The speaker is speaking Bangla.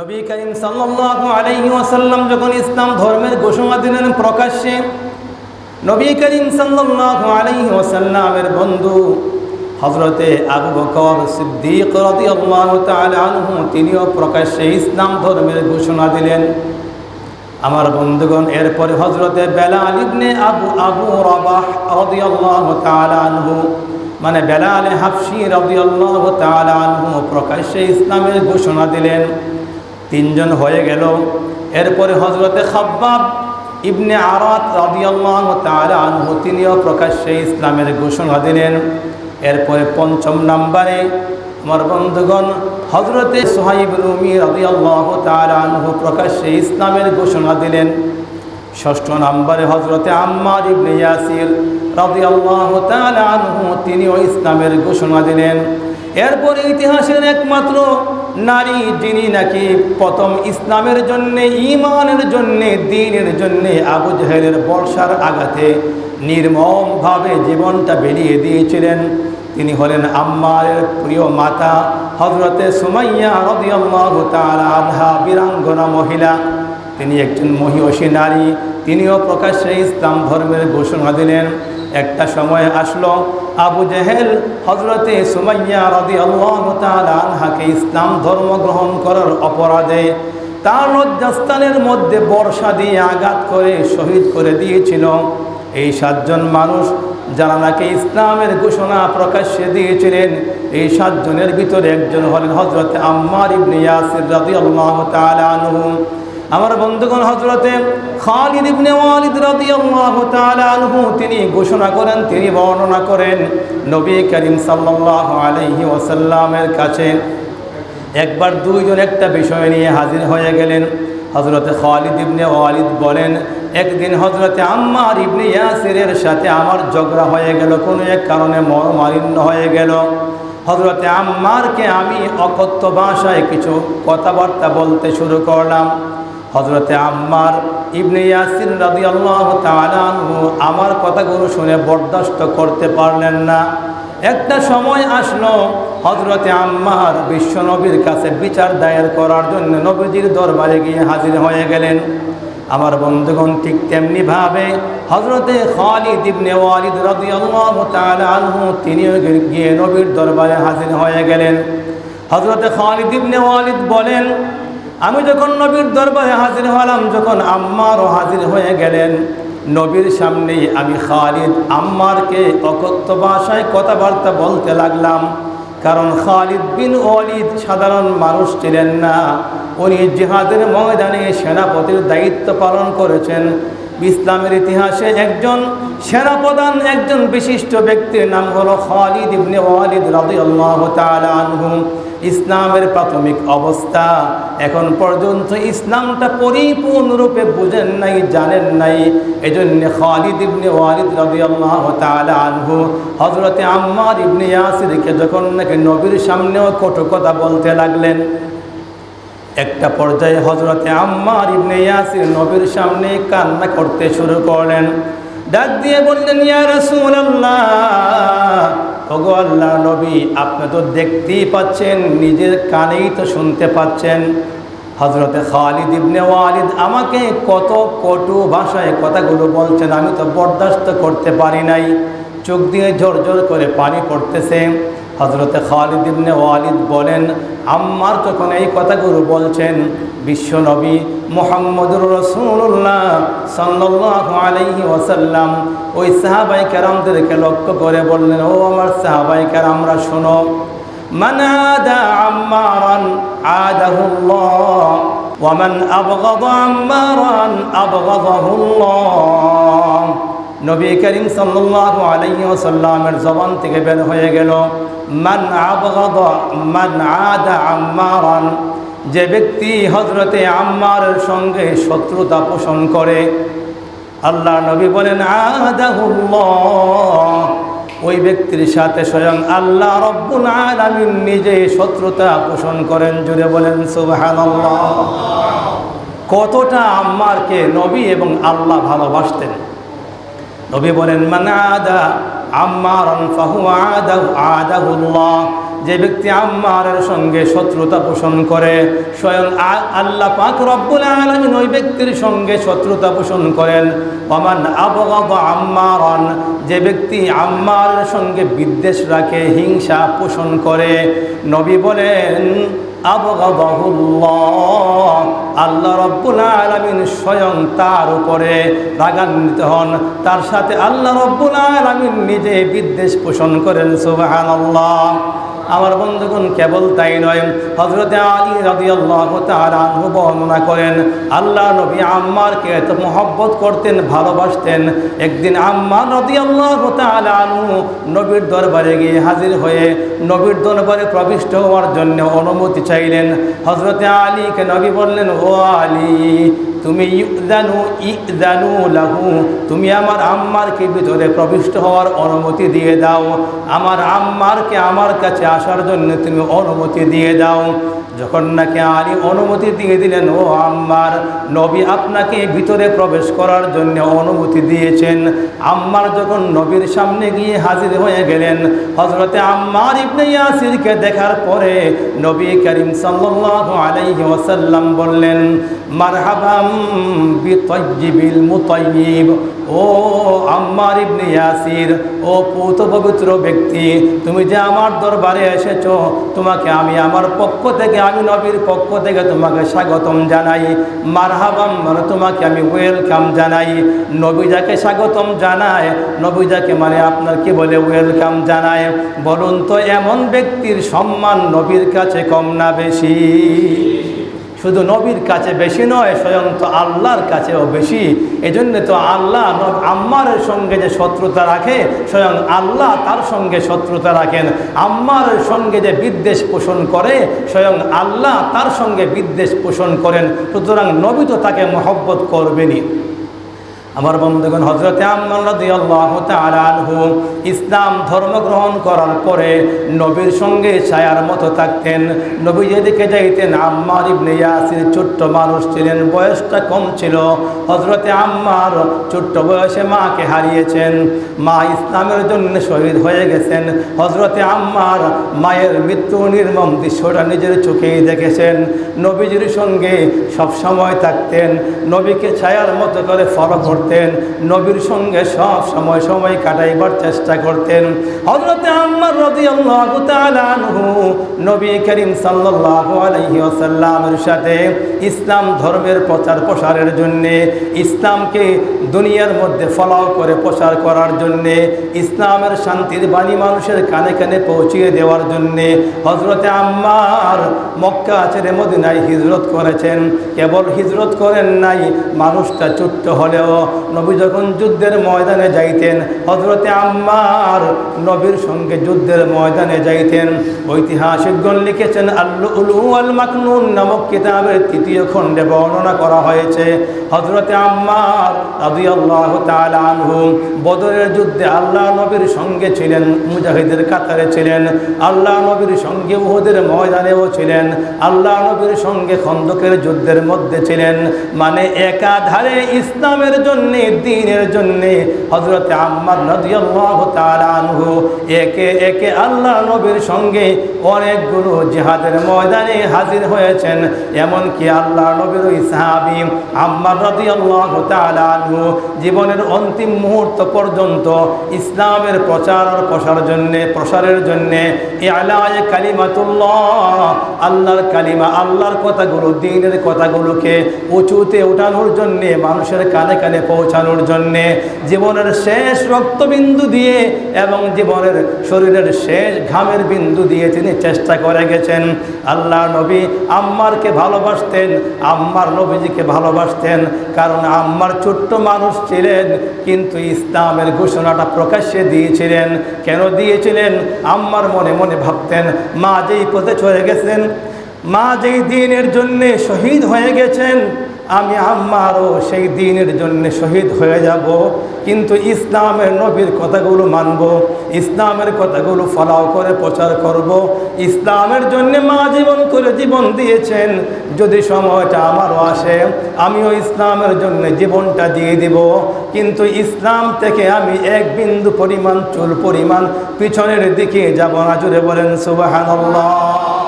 নবী করিম সাল্লাল্লাহু আলাইহি ওয়াসাল্লাম যখন ইসলাম ধর্মের ঘোষণা দিলেন প্রকাশ্যে, নবী করিম সাল্লাল্লাহু আলাইহি ওয়াসাল্লামের বন্ধু হজরতে আবু বকর সিদ্দিক আনহু, তিনিও প্রকাশ্যে ইসলাম ধর্মের ঘোষণা দিলেন। আমার বন্ধুগণ, এরপরে হজরতে বেলাল ইবনে আবু আবু রবাহ রাদিয়াল্লাহু তাআলা আনহু মানে বেলাল হাফসি রাদিয়াল্লাহু তাআলা আনহু প্রকাশ্যে ইসলামের ঘোষণা দিলেন। তিনজন হয়ে গেল। এরপরে হজরতে খাব্বাব ইবনে আরাত রাদিয়াল্লাহু তাআলা আনহু, তিনিও প্রকাশ্যে ইসলামের ঘোষণা দিলেন। এরপরে পঞ্চম নাম্বারে আমার বন্ধুগণ হজরতে সোহাইব রুমি রাদিয়াল্লাহু তাআলা আনহু প্রকাশ্যে ইসলামের ঘোষণা দিলেন। ষষ্ঠ নম্বরে হজরতে আম্মার ইবনে ইয়াসির রাদিয়াল্লাহু তাআলা আনহু, তিনিও ইসলামের ঘোষণা দিলেন। এরপরে ইতিহাসের একমাত্র নারী যিনি নাকি প্রথম ইসলামের জন্যে ইমানের জন্যে, দিনের জন্যে আবু জাহেলের বর্ষার আঘাতে নির্মমভাবে জীবনটা বেরিয়ে দিয়েছিলেন। তিনি হলেন আম্মারের প্রিয় মাতা হজরতে সুমাইয়া রদিয়াল্লাহু তাআলা আধা বীরাঙ্গনা মহিলা। তিনি একজন মহিষী নারী, তিনিও প্রকাশ্যে ইসলাম ধর্মের ঘোষণা দিলেন। একটা সময় আসলো, আবু জেহেল হজরতে সুমাইয়া রদি আল্লাহ আনহাকে ইসলাম ধর্ম গ্রহণ করার অপরাধে তার লজ্জাস্থানের মধ্যে বর্ষা দিয়ে আঘাত করে শহীদ করে দিয়েছিল। এই সাতজন মানুষ যারা নাকি ইসলামের ঘোষণা প্রকাশ্যে দিয়েছিলেন, এই সাতজনের ভিতরে একজন হলেন হজরতে আম্মার ইবনে ইয়াসির রাদিয়াল্লাহু তাআলা আনহু। আমার বন্ধুগণ হজরতে খালিদ ইবনে ওয়ালিদ রাদিয়াল্লাহু তাআলা আনহু, তিনি ঘোষণা করেন, তিনি বর্ণনা করেন, নবী করিম সাল্লাল্লাহু আলাইহি ওয়াসাল্লামের কাছে একবার দুইজন একটা বিষয় নিয়ে হাজির হয়ে গেলেন। হজরতে খালিদ ইবনে ওয়ালিদ বলেন, একদিন হজরতে আম্মার ইবনে ইয়াসিরের সাথে আমার ঝগড়া হয়ে গেল, কোনো এক কারণে মরমালিন্য হয়ে গেল। হজরতে আম্মারকে আমি অকথ্য ভাষায় কিছু কথাবার্তা বলতে শুরু করলাম। হজরতে আম্মার ইবনে ইয়াসির রাদি আল্লাহ তালু আমার কথাগুলো শুনে বরদাস্ত করতে পারলেন না। একটা সময় আসলো হজরতে আম্মার বিশ্ব নবীর কাছে বিচার দায়ের করার জন্য নবীজির দরবারে গিয়ে হাজির হয়ে গেলেন। আমার বন্ধুগণ ঠিক তেমনি ভাবে হজরতে খালিদ ইবনে ওয়ালিদ রাদিয়াল্লাহু তাআলা আনহু তিনিও গিয়ে নবীর দরবারে হাজির হয়ে গেলেন। হজরতে খালিদ ইবনে ওয়ালিদ বলেন আমি যখন নবীর দরবারে হাজির হলাম, যখন আম্মারও হাজির হয়ে গেলেন, নবীর সামনেই আমি খালিদ আম্মারকে অকথ্য ভাষায় কথাবার্তা বলতে লাগলাম। কারণ খালিদ বিন ওয়ালিদ সাধারণ মানুষ ছিলেন না। উনি জিহাদের ময়দানে সেনাপতির দায়িত্ব পালন করেছেন। ইসলামের ইতিহাসে একজন সেনাপ্রধান, একজন বিশিষ্ট ব্যক্তির নাম হলো খালিদ ইবনে ওয়ালিদ রাদিয়াল্লাহু তাআলা আনহু। ইসলামের প্রাথমিক অবস্থা। এখন পর্যন্ত ইসলামটা পরিপূর্ণরূপে বুঝেন নাই, জানেন নাই। এই জন্য খালিদ ইবনে ওয়ালিদ তাআলা আনহু হজরতে আম্মার ইবনে ইয়াসিরকে যখন নাকি নবীর সামনেও কটু কথা বলতে লাগলেন, একটা পর্যায়ে হজরতে আম্মার ইবনে ইয়াসির নবীর সামনে কান্না করতে শুরু করলেন। ডাক দিয়ে বললেন, ইয়া রাসূলুল্লাহ, ওগো আল্লাহ নবী, আপনি তো দেখতেই পাচ্ছেন, নিজের কানেই তো শুনতে পাচ্ছেন। হজরতে খালিদ ইবনে ওয়ালিদ আমাকে কত কটু ভাষায় কথাগুলো বলছেন, আমি তো বরদাস্ত করতে পারি নাই। চোখ দিয়ে ঝর ঝর করে পানি পড়তেছে। হজরতে খালিদ ইবনে ওয়ালিদ বলেন, আম্মার যখন এই কথাগুলো বলছেন বিশ্বনবী মোহাম্মদুর রসুল্লাহ সাল্লাহ আলাইহি ওসাল্লাম ওই সাহাবাই কেরামদেরকে লক্ষ্য করে বললেন ও আমার সাহাবাই কেরামরা শোনো من عادى عمارا عاده الله ومن أبغض عمارا أبغضه الله নবী করিম সাল্লাল্লাহু আলাইহি ওয়াসাল্লামের জবান থেকে বের হয়ে গেল মান আবগাদ মান আদা আম্মারান যে ব্যক্তি হজরতে আম্মার সঙ্গে শত্রুতা পোষণ করে, আল্লাহ নবী বলেন ওই ব্যক্তির সাথে স্বয়ং আল্লাহ রব্বুল আলামিন নিজে শত্রুতা পোষণ করেন জুড়ে বলেন, সুবহানাল্লাহ। কতটা আম্মারকে নবী এবং আল্লাহ ভালোবাসতেন। নবী বলেন, মান আদা আদাহু, আদাহুল্লাহ। যে ব্যক্তি আম্মারের সঙ্গে শত্রুতা পোষণ করে, স্বয়ং আল্লাহ পাক রব্বুল আলামিন ওই ব্যক্তির সঙ্গে শত্রুতা পোষণ করেন। ওমান আবগাদ আম্মারন, যে ব্যক্তি আম্মারের সঙ্গে বিদ্বেষ রাখে, হিংসা পোষণ করে। নবী বলেন আল্লাহ রব্বুল আলমিন স্বয়ং তার উপরে রাগান্বিত হন। তার সাথে আল্লাহ রব্বুল আলামিন নিজে বিদ্বেষ পোষণ করেন, সুবহানাল্লাহ। আমার বন্ধুগণ কেবল তাই নয়। হজরতে আলী রাজি আল্লাহ বর্ণনা করেন, আল্লাহ নবী আম্মারকে এত মহব্বত করতেন, ভালোবাসতেন। একদিন আম্মার রাজি আল্লাহ তালু নবীর দরবারে গিয়ে হাজির হয়ে নবীর দরবারে প্রবিষ্ট হওয়ার জন্য অনুমতি চাইলেন। হজরতে আলীকে নবী বললেন, ও আলী তুমি ইদানু ইদানু লাহু, তুমি আমার আম্মারকে ভিতরে প্রবিষ্ট হওয়ার অনুমতি দিয়ে দাও। আমার আম্মারকে আমার কাছে আসার জন্য তুমি অনুমতি দিয়ে দাও। যখন নাকি আলী অনুমতি দিয়ে দিলেন, ও আম্মার, নবী আপনাকে ভিতরে প্রবেশ করার জন্য অনুমতি দিয়েছেন। আম্মার যখন নবীর সামনে গিয়ে হাজির হয়ে গেলেন হজরতে আম্মার ইবনে ইয়াসিরকে দেখার পরে নবী করিম সাল্লাল্লাহু আলাইহি ওয়াসাল্লাম বললেন, মারহাবাম বিতয়্যিবিল মুতয়্যিব ও আম্মার ইবনে ইয়াসির, ও পৌত ব্যক্তি, তুমি যে আমার দরবারে এসেছ, তোমাকে আমি আমার পক্ষ থেকে, আমি নবীর পক্ষ থেকে তোমাকে স্বাগতম জানাই। মারহাবাম মানে তোমাকে আমি ওয়েলকাম জানাই। নবী যাকে স্বাগতম জানায়, নবী যাকে মানে আপনার কি বলে ওয়েলকাম জানায়। বলুন তো, এমন ব্যক্তির সম্মান নবীর কাছে কম না বেশি? শুধু নবীর কাছে বেশি নয়, স্বয়ং তো আল্লাহর কাছেও বেশি। এজন্য তো আল্লাহ আম্মারের সঙ্গে যে শত্রুতা রাখে, স্বয়ং আল্লাহ তার সঙ্গে শত্রুতা রাখেন। আম্মারের সঙ্গে যে বিদ্বেষ পোষণ করে, স্বয়ং আল্লাহ তার সঙ্গে বিদ্বেষ পোষণ করেন। সুতরাং নবী তো তাকে মহব্বত করবেনই। আমার বন্ধুগণ হজরতে ইসলাম ধর্ম গ্রহণ করার পরে নবীর সঙ্গে ছায়ার মতো থাকতেন। নবী যেদিকে যাইতেন, আম্মার ইবনে ইয়াসির ছোট্ট মানুষ ছিলেন, বয়সটা কম ছিল। হজরতে আম্মার ছোট্ট বয়সে মাকে হারিয়েছেন। মা ইসলামের জন্য শহীদ হয়ে গেছেন। হজরতে আম্মার মায়ের মৃত্যু নির্মম দৃশ্যটা নিজের চোখেই দেখেছেন। নবীজির সঙ্গে সব সময় থাকতেন। নবীকে ছায়ার মতো করে ফলো করতেন। নবীর সঙ্গে সব সময় সময় কাটাইবার চেষ্টা করতেন। হজরতে তাআলা নবী করিম ওয়াসাল্লামের সাথে ইসলাম ধর্মের প্রচার প্রসারের জন্যে, ইসলামকে দুনিয়ার মধ্যে ফলাও করে প্রচার করার জন্যে, ইসলামের শান্তির বাণী মানুষের কানে কানে পৌঁছিয়ে দেওয়ার জন্যে হজরতে আম্মার মক্কা ছেড়ে মদিনায় হিজরত করেছেন। কেবল হিজরত করেন নাই, মানুষটা ছোট্ট হলেও নবী যখন যুদ্ধের ময়দানে যাইতেন হজরতে আম্মার নবীর সঙ্গে যুদ্ধের ময়দানে যাইতেন। ঐতিহাসিকগণ লিখেছেন আল্লু উলু আল মাকনুন নামক কিতাবের তৃতীয় খণ্ডে বর্ণনা করা হয়েছে। হজরতে আম্মার আল্লাহ আনহু বদরের যুদ্ধে আল্লাহ নবীর সঙ্গে ছিলেন, মুজাহিদের কাতারে ছিলেন। আল্লাহ নবীর সঙ্গে উহুদের ময়দানেও ছিলেন। আল্লাহ নবীর সঙ্গে খন্দকের যুদ্ধের মধ্যে ছিলেন। মানে একাধারে ইসলামের জন্যে দিনের জন্যে হজরতে আম্মার নদিয়াল্লাহ একে একে আল্লাহ নবীর সঙ্গে অনেকগুলো জিহাদের ময়দানে হাজির হয়েছেন। এমনকি আল্লাহ নবীর ওই সাহাবি আম্মার তাআলা আনহু জীবনের অন্তিম মুহূর্ত পর্যন্ত ইসলামের প্রচার আর প্রসার জন্যে, প্রসারের জন্যে, ইলায়ে কালিমাতুল্লাহ, আল্লাহর কালিমা, আল্লাহর কথাগুলো, দিনের কথাগুলোকে উঁচুতে ওঠানোর জন্যে মানুষের কানে কানে পৌঁছানোর জন্যে জীবনের শেষ রক্তবিন্দু দিয়ে এবং জীবনের শরীরের শেষ ঘামের বিন্দু দিয়ে তিনি চেষ্টা করে গেছেন। আল্লাহ নবী আম্মারকে ভালোবাসতেন, আম্মার নবীজিকে ভালোবাসতেন, কারণ আম্মার ছোট্ট মানুষ ছিলেন, কিন্তু ইসলামের ঘোষণাটা প্রকাশ্যে দিয়েছিলেন। কেন দিয়েছিলেন? আম্মার মনে মনে ভাবতেন, মা যেই পথে চলে গেছেন, মা যেই দিনের জন্যে শহীদ হয়ে গেছেন আমি আম্মারও সেই দিনের জন্য শহীদ হয়ে যাব। কিন্তু ইসলামের নবীর কথাগুলো মানব। ইসলামের কথাগুলো ফলাও করে প্রচার করব। ইসলামের জন্য মা জীবন করে জীবন দিয়েছেন। যদি সময়টা আমারও আসে, আমিও ইসলামের জন্য জীবনটা দিয়ে দিব। কিন্তু ইসলাম থেকে আমি এক বিন্দু পরিমাণ চুল পরিমাণ পিছনের দিকে যাব না। জুড়ে বলেন সুবাহান